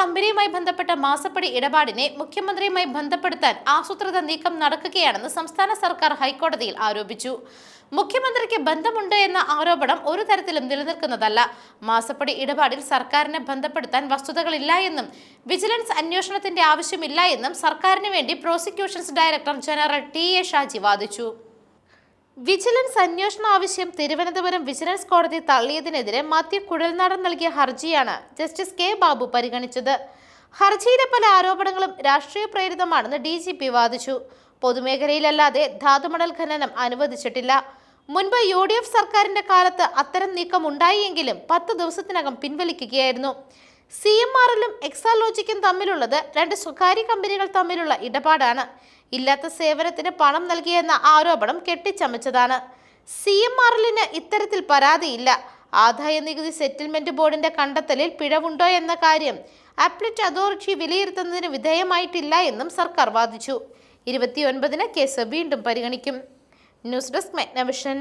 കമ്പനിയുമായി ബന്ധപ്പെട്ട മാസപ്പടി ഇടപാടിനെ മുഖ്യമന്ത്രിയുമായി ബന്ധപ്പെടുത്താൻ ആസൂത്രിത നീക്കം നടക്കുകയാണെന്ന് സംസ്ഥാന സർക്കാർ ഹൈക്കോടതിയിൽ ആരോപിച്ചു. മുഖ്യമന്ത്രിക്ക് ബന്ധമുണ്ട് എന്ന ആരോപണം ഒരു തരത്തിലും നിലനിൽക്കുന്നതല്ല. മാസപ്പടി ഇടപാടിൽ സർക്കാരിനെ ബന്ധപ്പെടുത്താൻ വസ്തുതകളില്ല എന്നും വിജിലൻസ് അന്വേഷണത്തിന്റെ ആവശ്യമില്ല എന്നും സർക്കാരിന് വേണ്ടി prosecutions director general T A Shaji വാദിച്ചു. വിജിലൻസ് അന്വേഷണ ആവശ്യം തിരുവനന്തപുരം വിജിലൻസ് കോടതി തള്ളിയതിനെതിരെ മാത്യു കുഴൽനാടൻ നൽകിയ ഹർജിയാണ് ജസ്റ്റിസ് കെ ബാബു പരിഗണിച്ചത്. ഹർജിയിലെ പല ആരോപണങ്ങളും രാഷ്ട്രീയ പ്രേരിതമാണെന്ന് ഡി ജി പി വാദിച്ചു. പൊതുമേഖലയിലല്ലാതെ ധാതുമണൽ ഖനനം അനുവദിച്ചിട്ടില്ല. മുൻപ് യു ഡി എഫ് സർക്കാരിന്റെ കാലത്ത് അത്തരം നീക്കം ഉണ്ടായിയെങ്കിലും പത്ത് ദിവസത്തിനകം പിൻവലിക്കുകയായിരുന്നു. സി എം ആറിലും എക്സാലോജിക്കും തമ്മിലുള്ളത് രണ്ട് സ്വകാര്യ കമ്പനികൾ തമ്മിലുള്ള ഇടപാടാണ്. ഇല്ലാത്ത സേവനത്തിന് പണം നൽകിയെന്ന ആരോപണം കെട്ടിച്ചമച്ചതാണ്. സി എം ആറിലിന് ഇത്തരത്തിൽ പരാതിയില്ല. ആദായ നികുതി സെറ്റിൽമെന്റ് ബോർഡിന്റെ കണ്ടെത്തലിൽ പിഴവുണ്ടോ എന്ന കാര്യം അപ്ലിറ്റ് അതോറിറ്റി വിലയിരുത്തുന്നതിന് വിധേയമായിട്ടില്ല എന്നും സർക്കാർ വാദിച്ചു. ഇരുപത്തിയൊൻപതിന് കേസ് വീണ്ടും പരിഗണിക്കും. News desk Magnavision.